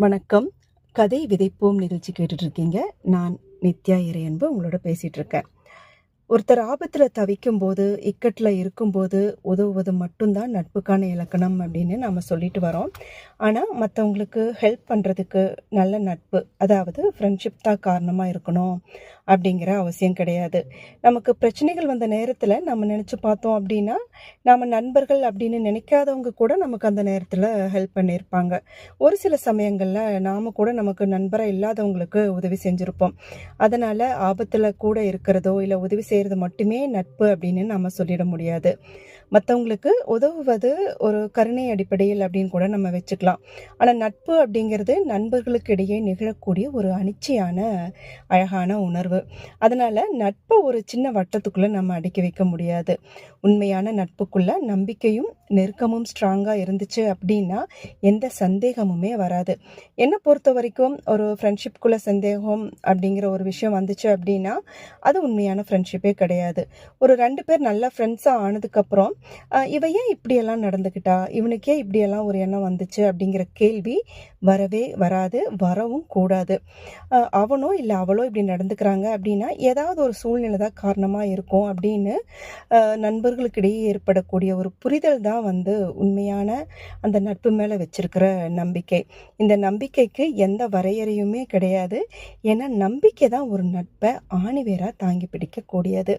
வணக்கம். கதை விதைப்போம் நிகழ்ச்சி கேட்டுட்ருக்கீங்க நான் நித்யா இறையன்பு உங்களோட பேசிகிட்ருக்கேன் ஒருத்தர் ஆபத்தில் தவிக்கும் போது இக்கட்டில் இருக்கும்போது உதவுவது மட்டும்தான் நட்புக்கான இலக்கணம் அப்படின்னு நம்ம சொல்லிட்டு வரோம். ஆனால் மற்றவங்களுக்கு ஹெல்ப் பண்ணுறதுக்கு நல்ல நட்பு அதாவது ஃப்ரெண்ட்ஷிப் தான் காரணமாக இருக்கணும் அப்படிங்கிற அவசியம் கிடையாது. நமக்கு பிரச்சனைகள் வந்த நேரத்தில் நம்ம நினச்சி பார்த்தோம் அப்படின்னா நாம் நண்பர்கள் அப்படின்னு நினைக்காதவங்க கூட நமக்கு அந்த நேரத்தில் ஹெல்ப் பண்ணியிருப்பாங்க ஒரு சில சமயங்களில் நாம் கூட நமக்கு நண்பராக இல்லாதவங்களுக்கு உதவி செஞ்சுருப்போம். அதனால் ஆபத்தில் கூட இருக்கிறதோ இல்லை உதவி செய்கிறது மட்டுமே நட்பு அப்படின்னு நம்ம சொல்லிட முடியாது. மற்றவங்களுக்கு உதவுவது ஒரு கருணை அடிப்படையில் அப்படின்னு கூட நம்ம வச்சுக்கலாம். ஆனால் நட்பு அப்படிங்கிறது நண்பர்களுக்கு இடையே நிகழக்கூடிய ஒரு அனிச்சையான அழகான உணர்வு. அதனால் நட்பை ஒரு சின்ன வட்டத்துக்குள்ளே நம்ம அடக்கி வைக்க முடியாது. உண்மையான நட்புக்குள்ள நம்பிக்கையும் நெருக்கமும் ஸ்ட்ராங்காக இருந்துச்சு அப்படின்னா எந்த சந்தேகமுமே வராது. என்னை பொறுத்த வரைக்கும் ஒரு ஃப்ரெண்ட்ஷிப்குள்ளே சந்தேகம் அப்படிங்கிற ஒரு விஷயம் வந்துச்சு அப்படின்னா அது உண்மையான ஃப்ரெண்ட்ஷிப்பே கிடையாது. ஒரு ரெண்டு பேர் நல்ல ஃப்ரெண்ட்ஸாக ஆனதுக்கப்புறம் இவ ஏன் இப்படியெல்லாம் நடந்துக்கிட்டா இவனுக்கே இப்படியெல்லாம் ஒரு எண்ணம் வந்துச்சு அப்படிங்கிற கேள்வி வரவே வராது வரவும் கூடாது. அவனோ இல்லை அவளோ இப்படி நடந்துக்கிறாங்க அப்படின்னா ஏதாவது ஒரு சூழ்நிலை தான் காரணமாக இருக்கும் அப்படின்னு நண்பர்களுக்கிடையே ஏற்படக்கூடிய ஒரு புரிதல் தான் வந்து உண்மையான அந்த நட்பு மேலே வச்சிருக்கிற நம்பிக்கை. இந்த நம்பிக்கைக்கு எந்த வரையறையுமே கிடையாது. ஏன்னா நம்பிக்கை தான் ஒரு நட்பை ஆணிவேராக தாங்கி பிடிக்கக்கூடிய பிடிக்கக்கூடியது